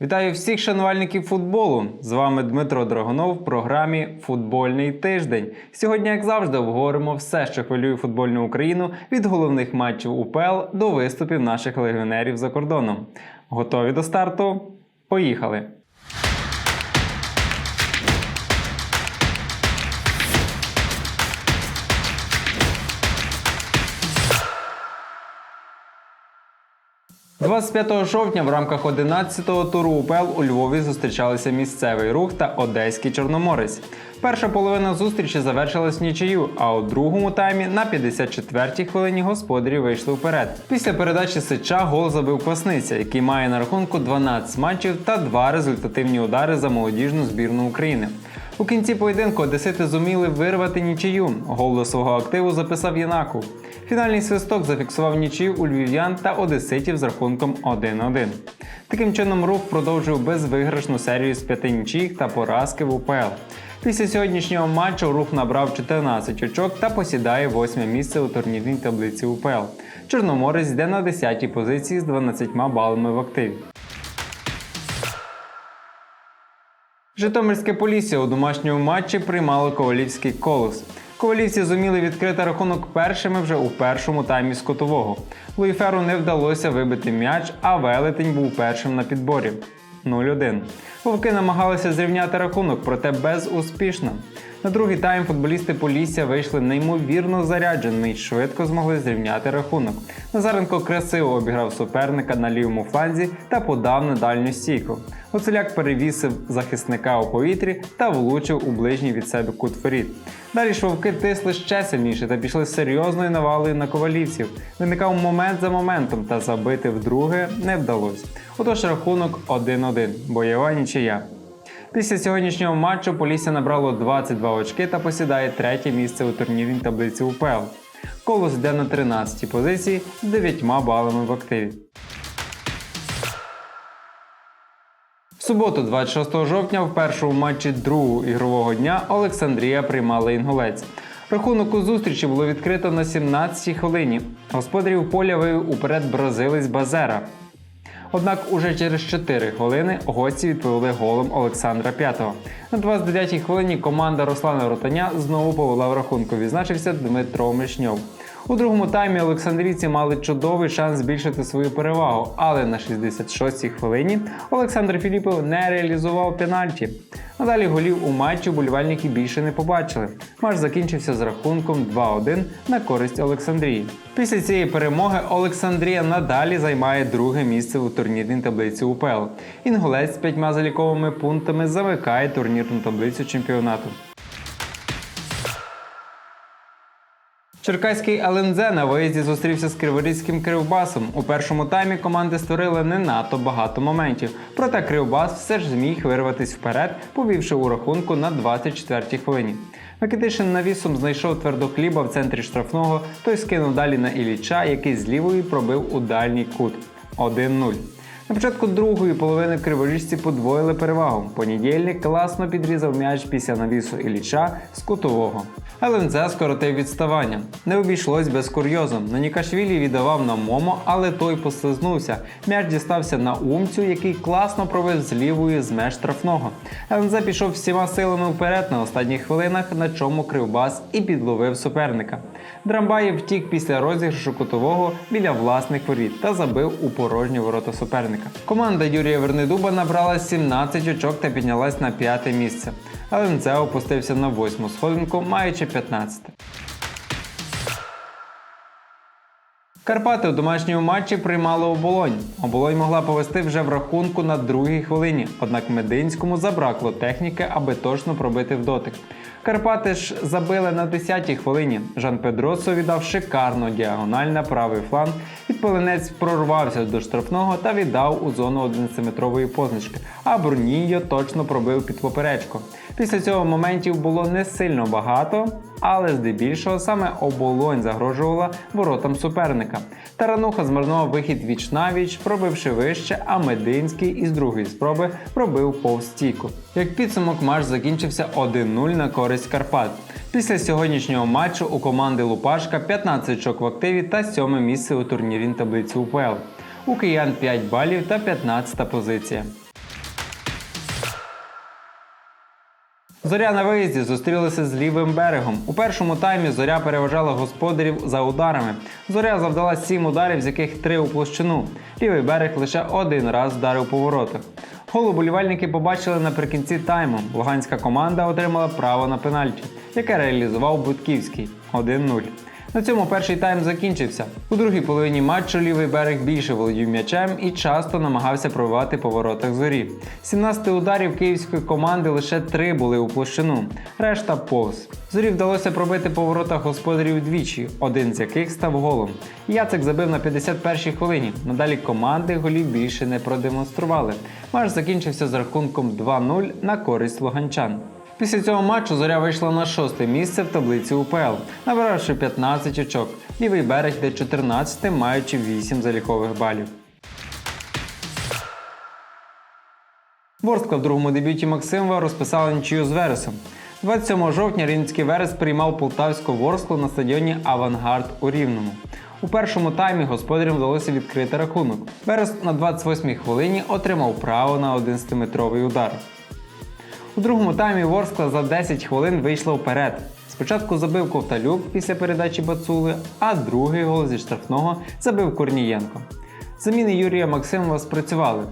Вітаю всіх шанувальників футболу. З вами Дмитро Драгонов в програмі Футбольний тиждень. Сьогодні, як завжди, обговоримо все, що хвилює футбольну Україну від головних матчів УПЛ до виступів наших легіонерів за кордоном. Готові до старту? Поїхали! – 25 жовтня в рамках 11-го туру УПЛ у Львові зустрічалися місцевий рух та Одеський Чорноморець. Перша половина зустрічі завершилась нічию, а у другому таймі на 54-й хвилині господарі вийшли вперед. Після передачі Сича гол забив Квасниця, який має на рахунку 12 матчів та два результативні удари за молодіжну збірну України. У кінці поєдинку одесити зуміли вирвати нічию. Гол до свого активу записав Янаков. Фінальний свисток зафіксував нічию у львів'ян та одеситів з рахунком 1-1. Таким чином, рух продовжив безвиграшну серію з п'яти нічиїх та поразки в УПЛ. Після сьогоднішнього матчу рух набрав 14 очок та посідає восьме місце у турнірній таблиці УПЛ. Чорноморець йде на 10-й позиції з 12 балами в активі. Житомирське Полісся у домашньому матчі приймало Ковалівський колос. Ковалівці зуміли відкрити рахунок першими вже у першому таймі з котового. Луїферу не вдалося вибити м'яч, а велетень був першим на підборі. 0-1. Вовки намагалися зрівняти рахунок, проте безуспішно. На другий тайм футболісти Полісся вийшли неймовірно зарядженими і швидко змогли зрівняти рахунок. Назаренко красиво обіграв суперника на лівому фланзі та подав на дальню стійку. Оцеляк перевісив захисника у повітрі та влучив у ближній від себе кут воріт. Далі ж вовки тисли ще сильніше та пішли серйозною навалою на ковалівців. Виникав момент за моментом, та забити вдруге не вдалося. Отож рахунок 1-1, бойова нічия. Після сьогоднішнього матчу Полісся набрало 22 очки та посідає третє місце у турнірній таблиці УПЛ. Колос йде на 13-й позиції з 9 балами в активі. В суботу, 26 жовтня, в першому матчі другого ігрового дня Олександрія приймала інгулець. Рахунок у зустрічі було відкрито на 17-й хвилині. Господарів поля вивів уперед бразилець Базера. Однак уже через 4 хвилини гості відповіли голом Олександра П'ятого. На 29-й хвилині команда Руслана Ротаня знову повела в рахунку. Відзначився Дмитро Мишньов. У другому таймі Олександрійці мали чудовий шанс збільшити свою перевагу, але на 66-й хвилині Олександр Філіпов не реалізував пенальті. Надалі голів у матчі болівальники більше не побачили. Матч закінчився з рахунком 2-1 на користь Олександрії. Після цієї перемоги Олександрія надалі займає друге місце у турнірній таблиці УПЛ. Інгулець з п'ятьма заліковими пунктами замикає турнірну таблицю чемпіонату. Черкаський ЛНЗ на виїзді зустрівся з криворізьким кривбасом. У першому таймі команди створили не надто багато моментів. Проте кривбас все ж зміг вирватися вперед, повівши у рахунку на 24-й хвилині. Микитишин навісом знайшов твердохліба в центрі штрафного, той скинув далі на Ілліча, який з лівої пробив у дальній кут 1-0. На початку другої половини криворіжці подвоїли перевагу. Понедільник класно підрізав м'яч після навісу Ілліча з кутового. ЛНЗ скоротив відставання. Не обійшлось без курйозу. Нанікашвілі віддавав на Момо, але той послизнувся. М'яч дістався на умцю, який класно провів з лівої з меж штрафного. ЛНЗ пішов всіма силами вперед на останніх хвилинах, на чому кривбас і підловив суперника. Драмбаєв втік після розіграшу кутового біля власних воріт та забив у порожні ворота суперника. Команда Юрія Вернедуба набрала 17 очок та піднялась на п'яте місце. ЛНЗ опустився на восьму сходинку, маючи 15. Карпати у домашньому матчі приймали оболонь. Оболонь могла повести вже в рахунку на другій хвилині, однак Мединському забракло техніки, аби точно пробити в дотик. Карпати ж забили на 10-й хвилині. Жан Педросо віддав шикарно діагональ на правий фланг. Відполинець прорвався до штрафного та віддав у зону 11-метрової позначки, а Бруніньо точно пробив під поперечку. Після цього моментів було не сильно багато, але здебільшого саме оболонь загрожувала воротам суперника. Тарануха змарнував вихід віч навіч, пробивши вище, а Мединський із другої спроби пробив повз стійку. Як підсумок, матч закінчився 1-0 на користь Карпат. Після сьогоднішнього матчу у команди Лупашка 15 очок в активі та 7 місце у турнірній таблиці УПЛ. У киян 5 балів та 15 позиція. Зоря на виїзді зустрілися з лівим берегом. У першому таймі зоря переважала господарів за ударами. Зоря завдала 7 ударів, з яких 3 у площину. Лівий берег лише один раз вдарив по воротах. Гол уболівальники побачили наприкінці тайму. Луганська команда отримала право на пенальті, яке реалізував Будківський 1-0. На цьому перший тайм закінчився. У другій половині матчу лівий берег більше володів м'ячем і часто намагався пробивати по воротах зорі. З 17 ударів київської команди лише 3 були у площину, решта повз. Зорі вдалося пробити по воротах господарів двічі, один з яких став голом. Яцек забив на 51-й хвилині. Надалі команди голів більше не продемонстрували. Матч закінчився з рахунком 2-0 на користь луганчан. Після цього матчу зоря вийшла на шосте місце в таблиці УПЛ, набиравши 15 очок. Лівий берег йде 14, маючи 8 залікових балів. Ворскла в другому дебюті Максимова розписала нічию з Вересом. 27 жовтня Рівненський Верес приймав полтавську Ворсклу на стадіоні Авангард у Рівному. У першому таймі господарям вдалося відкрити рахунок. Верес на 28-й хвилині отримав право на 11-метровий удар. У другому таймі Ворскла за 10 хвилин вийшла вперед. Спочатку забив Ковталюк після передачі Бацули, а другий гол зі штрафного забив Корнієнко. Заміни Юрія Максимова спрацювали.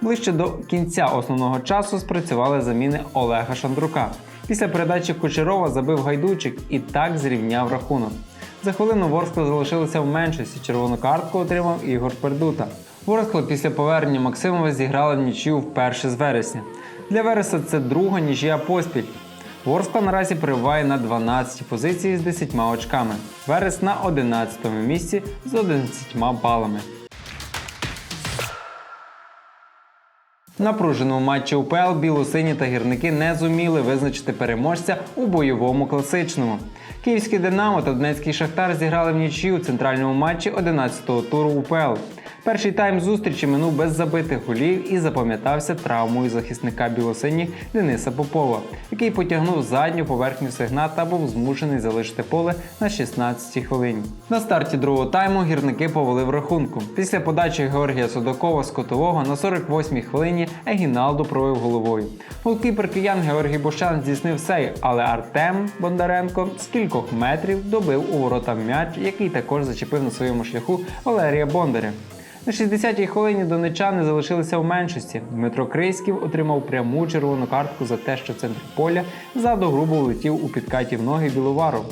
Ближче до кінця основного часу спрацювали заміни Олега Шандрука. Після передачі Кучерова забив гайдучик і так зрівняв рахунок. За хвилину Ворскла залишилася в меншості. Червону картку отримав Ігор Пердута. Ворскла після повернення Максимова зіграла нічию вперше з вересня. Для Вереса це друга нічия поспіль. Ворскла наразі перебуває на 12 позиції з 10 очками. Верес на 11 місці з 11 балами. В напруженому матчі УПЛ білосині та гірники не зуміли визначити переможця у бойовому класичному. Київський Динамо та Донецький Шахтар зіграли в нічию у центральному матчі 11-го туру УПЛ. Перший тайм зустрічі минув без забитих голів і запам'ятався травмою захисника білосиніх Дениса Попова, який потягнув задню поверхню сигна та був змушений залишити поле на 16-й хвилині. На старті другого тайму гірники повели в рахунку. Після подачі Георгія Судакова з котового на 48-й хвилині Егіналду провів головою. Голкіпер киян Георгій Бощан здійснив сей, але Артем Бондаренко з кількох метрів добив у ворота м'яч, який також зачепив на своєму шляху Валерія Бондаря. На 60-й хвилині донечани залишилися в меншості. Дмитро Крийськів отримав пряму червону картку за те, що в центрі поля ззаду грубо влетів у підкаті в ноги Біловаров.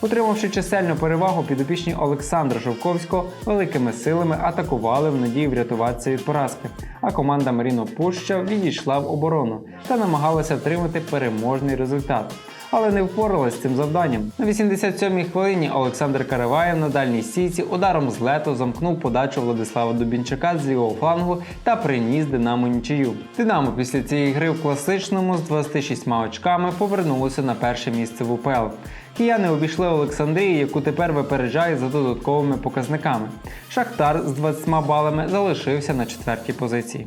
Отримавши чисельну перевагу, підопічні Олександра Жовковського великими силами атакували в надії врятуватися від поразки. А команда Маріно Пуща відійшла в оборону та намагалася втримати переможний результат. Але не впоралась з цим завданням. На 87-й хвилині Олександр Караваєв на дальній стійці ударом з лету замкнув подачу Владислава Дубінчака з лівого флангу та приніс Динамо нічию. Динамо після цієї гри в класичному з 26 очками повернулося на перше місце в УПЛ. Кияни обійшли Олександрію, яку тепер випереджає за додатковими показниками. Шахтар з 20 балами залишився на четвертій позиції.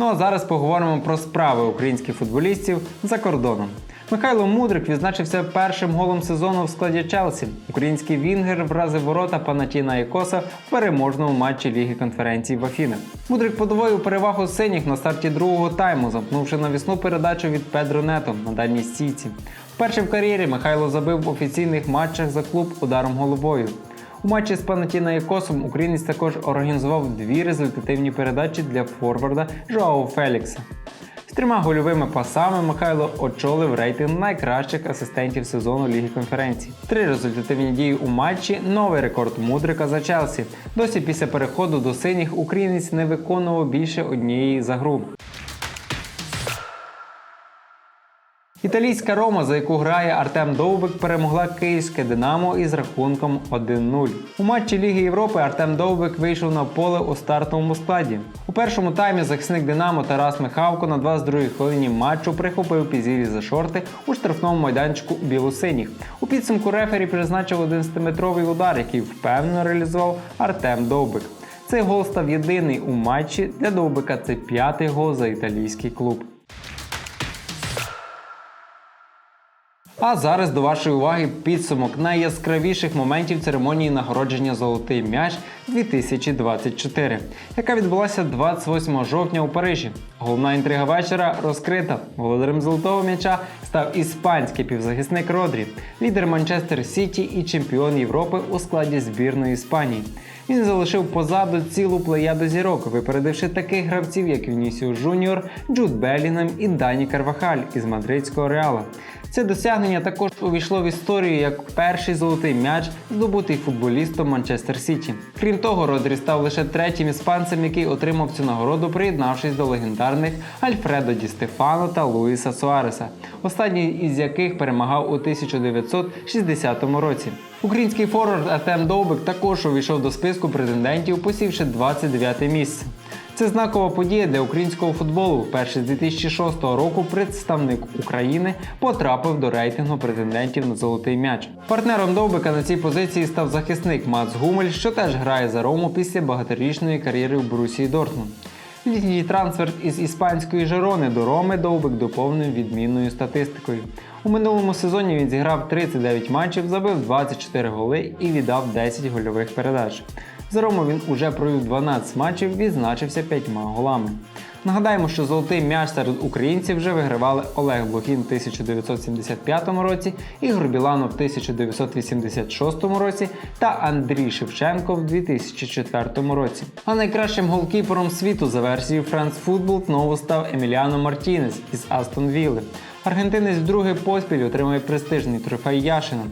Ну а зараз поговоримо про справи українських футболістів за кордоном. Михайло Мудрик відзначився першим голом сезону в складі Челсі. Український Вінгер вразив ворота Панатіна Ікоса в переможному матчі Ліги конференції в Афінах. Мудрик подвоїв перевагу синіх на старті другого тайму, замкнувши навісну передачу від Педро Нето на дальній стійці. Вперше в кар'єрі Михайло забив в офіційних матчах за клуб ударом головою. У матчі з Панатіна Панатінаїкосом українець також організував дві результативні передачі для форварда Жоао Фелікса. З трьома гольовими пасами Михайло очолив рейтинг найкращих асистентів сезону Ліги конференцій. Три результативні дії у матчі новий рекорд Мудрика за Челсі. Досі після переходу до синіх українець не виконував більше однієї за гру. Італійська Рома, за яку грає Артем Довбик, перемогла київське Динамо із рахунком 1-0. У матчі Ліги Європи Артем Довбик вийшов на поле у стартовому складі. У першому таймі захисник Динамо Тарас Михавко на 22-й хвилині матчу прихопив Пізілі за шорти у штрафному майданчику білосиніх. У підсумку рефері призначив 11-метровий удар, який впевнено реалізував Артем Довбик. Цей гол став єдиний у матчі для Довбика. Це п'ятий гол за італійський клуб. А зараз до вашої уваги підсумок найяскравіших моментів церемонії нагородження Золотий м'яч 2024, яка відбулася 28 жовтня у Парижі. Головна інтрига вечора розкрита. Володарем золотого м'яча став іспанський півзахисник Родрі, лідер Манчестер Сіті і чемпіон Європи у складі збірної Іспанії. Він залишив позаду цілу плеяду зірок, випередивши таких гравців, як Вінісіус Жуніор, Джуд Белінгем і Дані Карвахаль із мадридського реала. Це досягнення також увійшло в історію як перший золотий м'яч, здобутий футболістом Манчестер Сіті. Крім того, Родрі став лише третім іспанцем, який отримав цю нагороду, приєднавшись до легендарних Альфредо Ді Стефано та Луїса Суареса, останній із яких перемагав у 1960 році. Український форвард Артем Довбик також увійшов до списку претендентів, посівши 29 місце. Це знакова подія для українського футболу. Вперше з 2006 року представник України потрапив до рейтингу претендентів на золотий м'яч. Партнером Довбика на цій позиції став захисник Мац Гумель, що теж грає за Рому після багаторічної кар'єри в Борусії Дортмунд. Літній трансфер із іспанської Жерони до Роми Довбик доповнив відмінною статистикою. У минулому сезоні він зіграв 39 матчів, забив 24 голи і віддав 10 гольових передач. За Рому він уже провів 12 матчів, відзначився 5 голами. Нагадаємо, що золотий м'яч серед українців вже вигравали Олег Блохін в 1975 році, Ігор Біланов в 1986 році та Андрій Шевченко в 2004 році. А найкращим голкіпером світу за версією France Football знову став Еміліано Мартінес із Астон Вілли. Аргентинець вдруге поспіль отримує престижний трофей Яшина.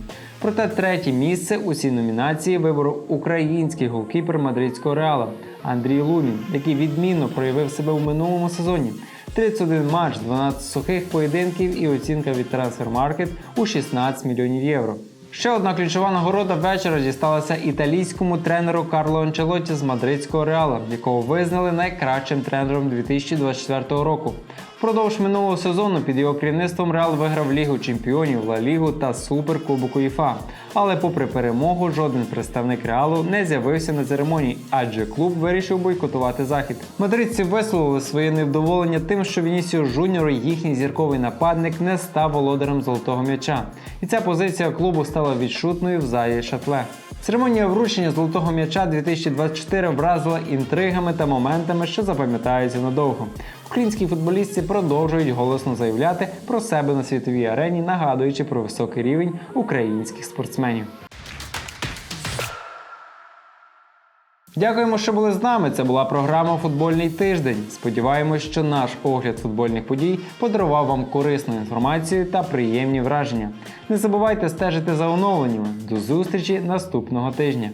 Проте третє місце у цій номінації виборов український голкіпер мадридського реала Андрій Лунін, який відмінно проявив себе у минулому сезоні. 31 матч, 12 сухих поєдинків і оцінка від Market у 16 мільйонів євро. Ще одна ключова нагорода вечора дісталася італійському тренеру Карло Анчелотті з мадридського реала, якого визнали найкращим тренером 2024 року. Впродовж минулого сезону під його керівництвом Реал виграв Лігу Чемпіонів, Ла Лігу та Суперкубок УЄФА. Але попри перемогу, жоден представник Реалу не з'явився на церемонії, адже клуб вирішив бойкотувати захід. Мадридці висловили своє невдоволення тим, що Вінісіо Жуніор, їхній зірковий нападник, не став володарем золотого м'яча. І ця позиція клубу стала відчутною в залі Шатле. Церемонія вручення золотого м'яча 2024 вразила інтригами та моментами, що запам'ятаються надовго. Українські футболісти продовжують голосно заявляти про себе на світовій арені, нагадуючи про високий рівень українських спортсменів. Дякуємо, що були з нами. Це була програма Футбольний тиждень. Сподіваємось, що наш огляд футбольних подій подарував вам корисну інформацію та приємні враження. Не забувайте стежити за оновленнями. До зустрічі наступного тижня.